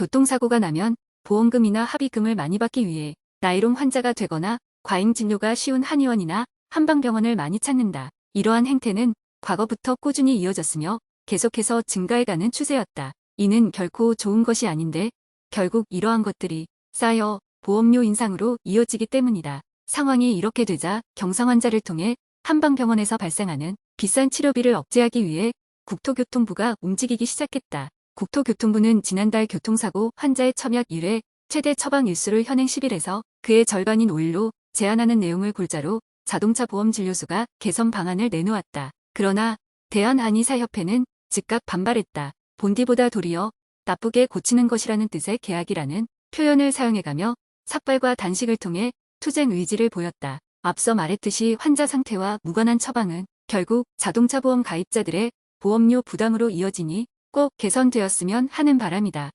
교통사고가 나면 보험금이나 합의금을 많이 받기 위해 나이롱 환자가 되거나 과잉 진료가 쉬운 한의원이나 한방병원을 많이 찾는다. 이러한 행태는 과거부터 꾸준히 이어졌으며 계속해서 증가해가는 추세였다. 이는 결코 좋은 것이 아닌데 결국 이러한 것들이 쌓여 보험료 인상으로 이어지기 때문이다. 상황이 이렇게 되자 경상 환자를 통해 한방병원에서 발생하는 비싼 치료비를 억제하기 위해 국토교통부가 움직이기 시작했다. 국토교통부는 지난달 교통사고 환자의 첨약 1회 최대 처방 일수를 현행 10일에서 그의 절반인 5일로 제한하는 내용을 골자로 자동차 보험 진료수가 개선 방안을 내놓았다. 그러나 대한한의사협회는 즉각 반발했다. 본디보다 도리어 나쁘게 고치는 것이라는 뜻의 계약이라는 표현을 사용해가며 삭발과 단식을 통해 투쟁 의지를 보였다. 앞서 말했듯이 환자 상태와 무관한 처방은 결국 자동차 보험 가입자들의 보험료 부담으로 이어지니 꼭 개선되었으면 하는 바람이다.